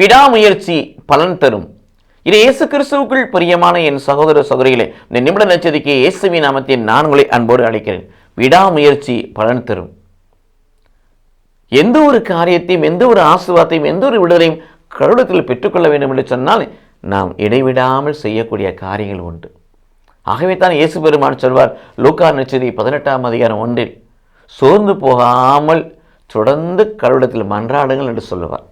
விடாமுயற்சி பலன் தரும். இது இயேசு கிறிஸ்துவுக்குள் பிரியமான என் சகோதர சகோதரிகளே இந்த நிமிட நச்சதிக்கு இயேசுவின் நாமத்தின் நான் உங்களை அன்போடு அழைக்கிறேன். விடாமுயற்சி பலன் தரும். எந்த ஒரு காரியத்தையும் எந்த ஒரு ஆசுவாத்தையும் எந்த ஒரு விடுதலையும் கருடத்தில் பெற்றுக்கொள்ள வேண்டும் என்று சொன்னால் நாம் இடைவிடாமல் செய்யக்கூடிய காரியங்கள் உண்டு. ஆகவே தான் இயேசு பெருமான் சொல்வார் லூக்கா நச்சதி பதினெட்டாம் அதிகாரம் ஒன்றில் சோர்ந்து போகாமல் தொடர்ந்து கடவுளத்தில் மன்றாடுங்கள் என்று சொல்லுவார்.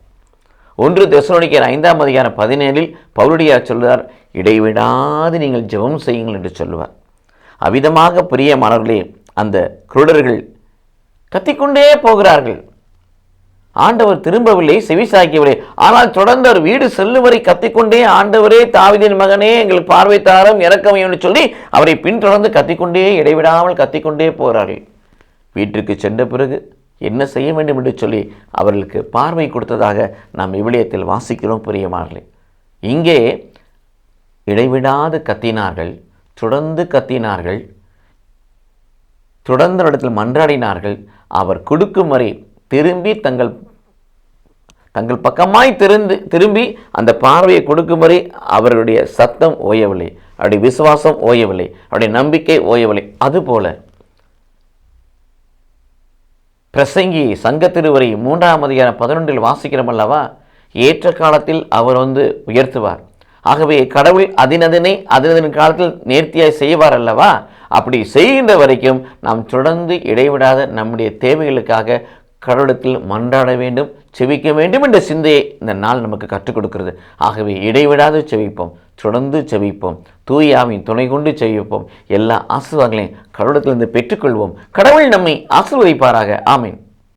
ஒன்று தெசலோனிக்கர் ஐந்தாம் அதிகாரம் பதினேழில் பவுலடியார் சொல்கிறார் இடைவிடாது நீங்கள் ஜெபம் செய்யுங்கள் என்று சொல்லுவார். அவ்விதமாக பிரியமானவர்களே அந்த குருடர்கள் கத்திக்கொண்டே போகிறார்கள். ஆண்டவர் திரும்பவில்லை செவிசாக்கியவில்லை ஆனால் தொடர்ந்து அவர் வீடு செல்லும் வரை கத்திக்கொண்டே ஆண்டவரே தாவிதின் மகனே எங்களுக்கு பார்வை தாரம் இறக்கம் என்று சொல்லி அவரை பின்தொடர்ந்து கத்திக்கொண்டே இடைவிடாமல் கத்திக்கொண்டே போகிறார்கள் வீட்டிற்கு சென்ற பிறகு என்ன செய்ய வேண்டும் என்று சொல்லி அவர்களுக்கு பார்வை கொடுத்ததாக நாம் விவிலியத்தில் வாசிக்கிறோம் பிரியமார்களே இங்கே இடைவிடாது கத்தினார்கள் தொடர்ந்து கத்தினார்கள் தொடர்ந்த இடத்தில் மன்றாடினார்கள். அவர் கொடுக்கும் வரை திரும்பி தங்கள் தங்கள் பக்கமாய் திருந்து திரும்பி அந்த பார்வையை கொடுக்கும் வரை அவருடைய சத்தம் ஓயவில்லை அவருடைய விசுவாசம் ஓயவில்லை அவருடைய நம்பிக்கை ஓயவில்லை. அதுபோல பிரசங்கி சங்க திருவரை மூன்றாம் அதிகாரம் பதினொன்றில் வாசிக்கிறோம் அல்லவா? ஏற்ற காலத்தில் அவர் வந்து உயர்த்துவார். ஆகவே கடவுள் அதினதனை அதினதின் காலத்தில் நேர்த்தியாய் செய்வார் அல்லவா? அப்படி செய்கின்ற வரைக்கும் நாம் தொடர்ந்து இடைவிடாத நம்முடைய தேவைகளுக்காக கடவுளத்தில் மன்றாட வேண்டும் செவிக்க வேண்டும் என்ற சிந்தையை இந்த நாள் நமக்கு கற்றுக் கொடுக்கிறது. ஆகவே இடைவிடாது செவிப்போம். தொடர்ந்து செவிப்போம் தூயாவின் துணை கொண்டு செவிப்போம் எல்லா ஆசீர்வாதங்களையும் கடவுளத்திலிருந்து பெற்றுக்கொள்வோம். கடவுள் நம்மை ஆசீர்வதிப்பாராக. ஆமீன்.